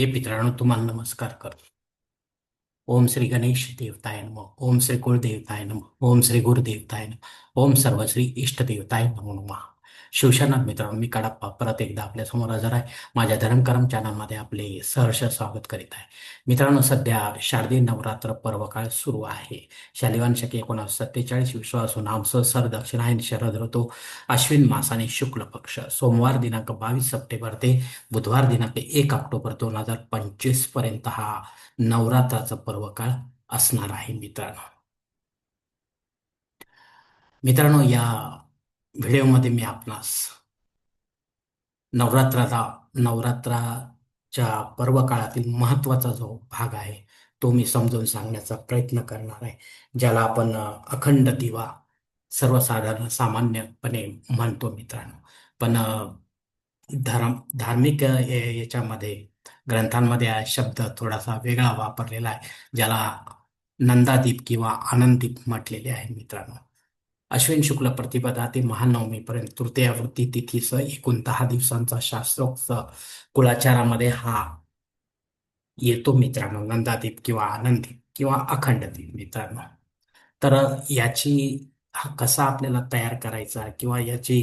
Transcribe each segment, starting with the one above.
हे मित्रांनो तुम्हाला नमस्कार करतो. ओम श्री गणेश देवताय नम ओम श्री कुलदेवताय नम ओम श्री गुरुदेवताय नम ओम सर्व श्री इष्टदेवताय नमो नमः. शिवसेना मित्रांनो मी कडाप्पा परत एकदा आपल्यासमोर हजार हजर आहे. माझ्या धर्मकरम चॅनलमध्ये आपले सहर्ष स्वागत करीत आहे. मित्रांनो सध्या शारदीय नवरात्र पर्वकाळ सुरू आहे. शालिवान शके एकोणास सत्तेचाळीस विश्वासून आमचं सर दक्षिणायन शरद ऋतू अश्विन मास आणि शुक्ल पक्ष. सोमवार दिनांक बावीस सप्टेंबर ते बुधवार दिनांक एक ऑक्टोबर दोन हजार पंचवीसपर्यंत हा नवरात्राचा पर्वकाळ असणार आहे मित्रांनो. मित्रांनो या व्हिडिओमध्ये मी आपणास नवरात्राचा नवरात्राच्या पर्व काळातील महत्त्वाचा जो भाग आहे तो मी समजून सांगण्याचा प्रयत्न करणार आहे ज्याला आपण अखंड दिवा सर्वसाधारण सामान्यपणे म्हणतो मित्रांनो. पण धर्म धार्मिक याच्यामध्ये ग्रंथांमध्ये हा शब्द थोडासा वेगळा वापरलेला आहे ज्याला नंदादीप किंवा आनंददीप म्हटलेले आहे मित्रांनो. अश्विन शुक्ल प्रतिपदा ते महानवमीपर्यंत तृतीयावृत्ती तिथीचं एकूण दहा दिवसांचा शास्त्रोक्त कुलाचारामध्ये हा येतो मित्रांनो नंदादीप किंवा आनंदीप किंवा अखंडदीप मित्रांनो. तर याची हा कसा आपल्याला तयार करायचा किंवा याची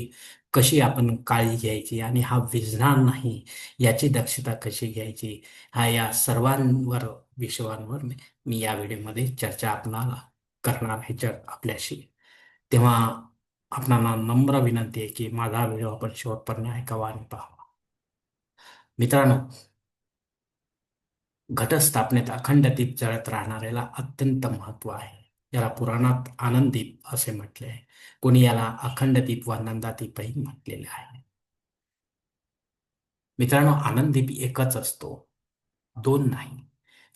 कशी आपण काळजी घ्यायची आणि हा विजणार नाही याची दक्षता कशी घ्यायची हा या सर्वांवर विषयांवर मी या व्हिडिओमध्ये चर्चा आपणाला करणार आहे. आपल्याशी तेव्हा आपणाला नम्र विनंती आहे की माझा व्हिडिओ आपण शेवटपर्यंत ऐकावा आणि पाहावा. मित्रांनो घटस्थापनेत अखंड दीप जळत राहणाऱ्याला अत्यंत महत्त्व आहे. याला पुराणात आनंददीप असे म्हटले आहे. कोणी याला अखंड दीप व नंदादीपही म्हटलेले आहे. मित्रांनो आनंददीप एकच असतो. दोन नाही.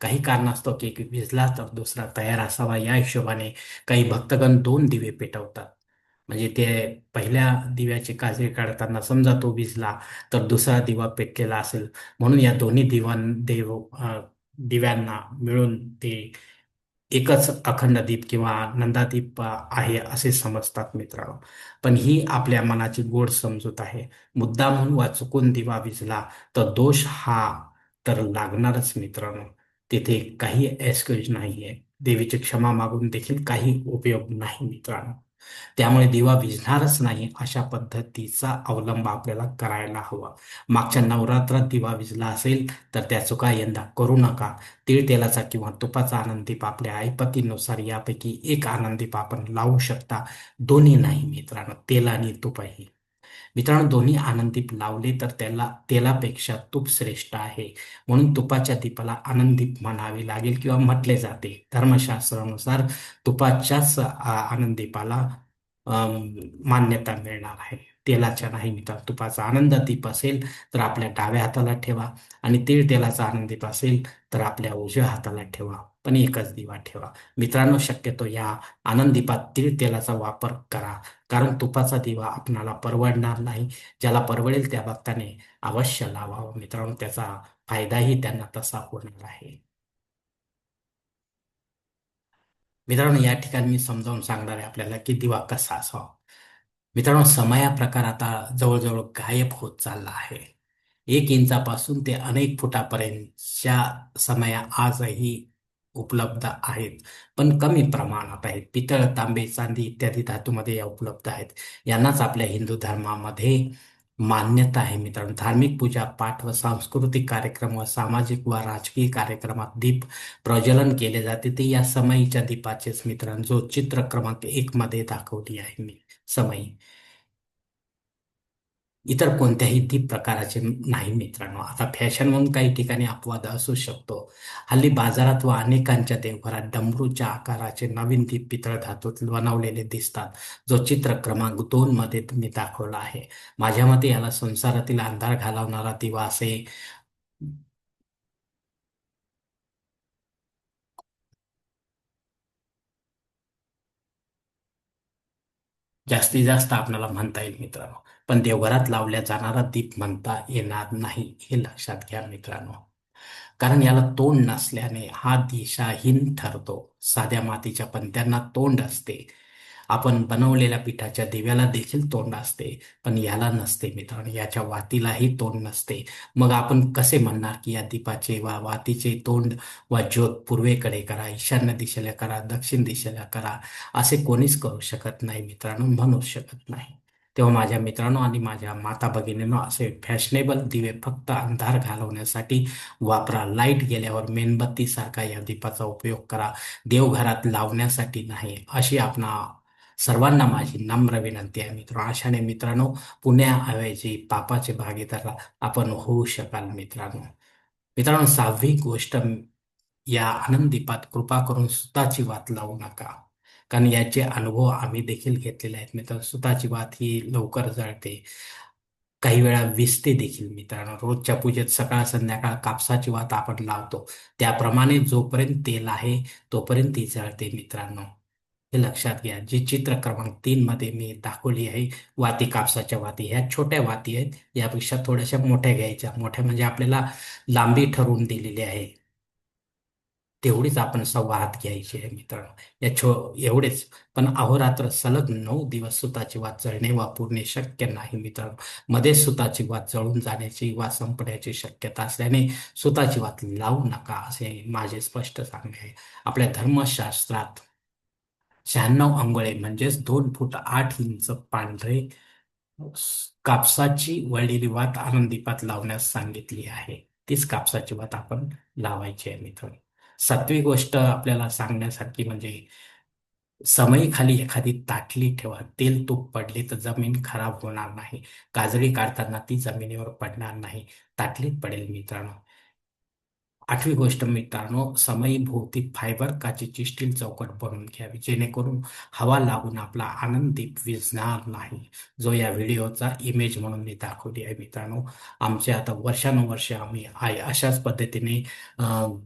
काही कारणास्तव केक भिजला तर दुसरा तयार असावा. या हिशोबाने काही भक्तगण दोन दिवे पेटवतात. म्हणजे ते पहिल्या दिव्याची काजळी काढताना समजा तो विजला तर दुसरा दिवा पेटलेला असेल. म्हणून या दोन्ही दिवान देव दिव्यांना मिळून ते एकच अखंड दीप किंवा नंदादीप आहे असे समजतात मित्रांनो. पण ही आपल्या मनाची गोड समजूत आहे. मुद्दा म्हणून वा चुकून दिवा विजला तर दोष हा तर लागणारच मित्रांनो. तिथे काही एक्सक्यूज नाही आहे देवीची क्षमा मागून देखील काही उपयोग नाही मित्रांनो. त्यामुळे दिवा विझणारच नाही अशा पद्धतीचा अवलंब आपल्याला करायला हवा. मागच्या नवरात्रात दिवा विजला असेल तर त्या चुका यंदा करू नका. तीळ तेलाचा किंवा तुपाचा आनंदीप आपल्या ऐपतीनुसार यापैकी एक आनंदीप आपण लावू शकता. दोन्ही नाही मित्रांनो. तेल आणि तुपही. मित्रांनो दोन्ही आनंदीप लावले तर त्याला तेलापेक्षा तूप श्रेष्ठ आहे. म्हणून तुपाच्या दीपाला आनंदीप म्हणावे लागेल किंवा म्हटले जाते. धर्मशास्त्रानुसार तुपाच्याच आनंदीपाला मान्यता मिळणार आहे. तेलाच्या नाही मित्र तुपाचा आनंद दीप असेल तर आपल्या डाव्या हाताला ठेवा आणि तीळ तेलाचा आनंद दीप असेल तर आपल्या उजव्या हाताला ठेवा. पण एकच दिवा ठेवा. मित्रांनो शक्यतो या आनंदीपात तीळ तेलाचा वापर करा. कारण तुपाचा दिवा आपणाला परवडणार नाही. ज्याला परवडेल त्या भक्ताने अवश्य लावावं. मित्रांनो त्याचा फायदाही त्यांना तसा होणार आहे. मित्रांनो या ठिकाणी मी समजावून सांगणार आहे आपल्याला की दिवा कसा असावा. मित्रांनो समया प्रकार आता जवळजवळ गायब होत चालला आहे. एक इंचापासून ते अनेक फुटापर्यंतच्या समया आजही उपलब्ध आहेत. पण कमी प्रमाणात आहेत. पितळ तांबे चांदी इत्यादी धातूमध्ये या उपलब्ध आहेत. यांनाच आपल्या हिंदू धर्मामध्ये मान्यता आहे मित्रांनो. धार्मिक पूजा पाठ व सांस्कृतिक कार्यक्रम व सामाजिक व राजकीय कार्यक्रमात दीप प्रज्वलन केले जाते. ते या समयीच्या दीपाचेच मित्रांनो. जो चित्र क्रमांक एक मध्ये दाखवली आहे मी. समयी इतर कोणत्याही दीप प्रकाराचे नाही मित्रांनो. आता फॅशन म्हणून काही ठिकाणी अपवाद असू शकतो. हल्ली बाजारात व अनेकांच्या देवघरात डमरूच्या आकाराचे नवीन दीप पितळ धातूत बनवलेले दिसतात. जो चित्र क्रमांक दोन मध्ये मी दाखवला आहे. माझ्या मते याला संसारातील अंधार घालवणारा दिवा असे जास्तीत जास्त आपल्याला म्हणता येईल मित्रांनो. पण देवघरात लावल्या जाणारा दीप म्हणता येणार नाही हे लक्षात घ्या मित्रांनो. कारण याला तोंड नसल्याने हा दिशाहीन ठरतो. साध्या मातीच्या पंत्यांना तोंड असते. आपण बनवलेल्या पिठाच्या दिव्याला देखील तोंड असते पण याला नसते मित्रांनो. याच्या वातीलाही तोंड नसते. मग आपण कसे म्हणणार की या दीपाचे वा वातीचे तोंड वा ज्योत पूर्वेकडे करा ईशान्य दिशेला करा दक्षिण दिशेला करा असे कोणीच करू शकत नाही मित्रांनो म्हणू शकत नाही. तेव्हा माझ्या मित्रांनो आणि माझ्या माता भगिनींनो असे फॅशनेबल दिवे फक्त अंधार घालवण्यासाठी वापरा. लाइट गेल्यावर मेणबत्तीसारखा या दीपाचा उपयोग करा. देवघरात लावण्यासाठी नाही अशी आपणा सर्वांना माझी नम्र विनंती आहे मित्र अशाने मित्रांनो पुण्याऐवजी पापाचे भागीदार आपण होऊ शकाल मित्रांनो. मित्रांनो सहावी गोष्ट या आनंदीपात कृपा करून स्वतःची वात लावू नका. कारण याचे अनुभव आम्ही देखील घेतलेले आहेत मित्र स्वतःची वात ही लवकर जळते. काही वेळा विसते देखील मित्रांनो. रोजच्या पूजेत सकाळ संध्याकाळ कापसाची वात आपण लावतो. त्याप्रमाणे जोपर्यंत तेल आहे तोपर्यंत ती जळते मित्रांनो. हे लक्षात घ्या जी चित्र क्रमांक तीन मध्ये मी दाखवली आहे वाती कापसाच्या वाती ह्या छोट्या वाती आहेत यापेक्षा थोड्याशा मोठ्या घ्यायच्या. मोठ्या म्हणजे आपल्याला लांबी ठरवून दिलेली आहे. तेवढीच आपण संवाद घ्यायची आहे मित्रांनो. या छो एवढेच. पण अहोरात्र सलग नऊ दिवस सुताची वाद जळणे वापरणे शक्य नाही मित्रांनो. मध्ये सुताची वाद जळून जाण्याची वा संपण्याची शक्यता असल्याने सुताची वाद लावू नका असे माझे स्पष्ट सांगणे आहे. आपल्या धर्मशास्त्रात शहाण्णव आंघोळे म्हणजेच दोन फूट आठ इंच पांढरे कापसाची वळलेली वात आनंदीपात लावण्यास सांगितली आहे. तीच कापसाची वात आपण लावायची आहे मित्र सातवी गोष्ट आपल्याला सांगण्यासारखी म्हणजे समयीखाली एखादी ताटली ठेवा. तेल तूप पडले तर जमीन खराब होणार नाही. काजळी काढताना ती जमिनीवर पडणार नाही. ताटलीत पडेल मित्रांनो. आठवी गोष्ट मित्रांनो समयी भोवती फायबर काचेची स्टील चौकट बनवून घ्यावी जेणेकरून हवा लागून आपला आनंद दीप विझणार नाही. जो या व्हिडिओचा इमेज म्हणून मी दाखवली आहे मित्रांनो. आमचे आता वर्षानुवर्ष आम्ही आहे अशाच पद्धतीने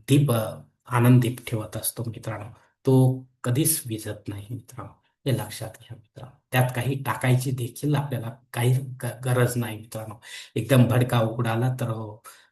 दीप आनंद दीप ठेवत असतो मित्रांनो. तो कधीच विझत नाही मित्रांनो. हे लक्षात घ्या मित्रांनो. त्यात काही टाकायची देखील आपल्याला काही गरज नाही मित्रांनो. एकदम भडका उघडाला तर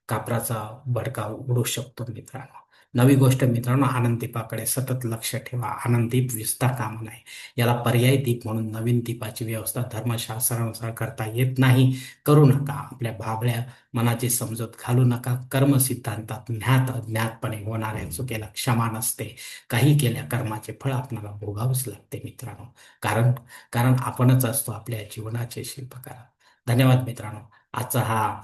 कापराचा भडका उडू शकतो मित्रांनो. नवी गोष्ट मित्रांनो आनंददीपाकडे सतत लक्ष ठेवा. आनंददीप विस्ता काम नाही याला पर्यायी दीप म्हणून नवीन दीपाची व्यवस्था धर्मशास्त्रानुसार करता येत नाही. करू नका. आपल्या भाबळ्या मनाची समजूत घालू नका. कर्म सिद्धांतात ज्ञात अज्ञातपणे होणाऱ्या चुकीला क्षमा नसते. काही केल्या कर्माचे फळ आपल्याला भोगावंच लागते मित्रांनो. कारण कारण आपणच असतो आपल्या जीवनाचे शिल्पकार. धन्यवाद मित्रांनो. आजचा हा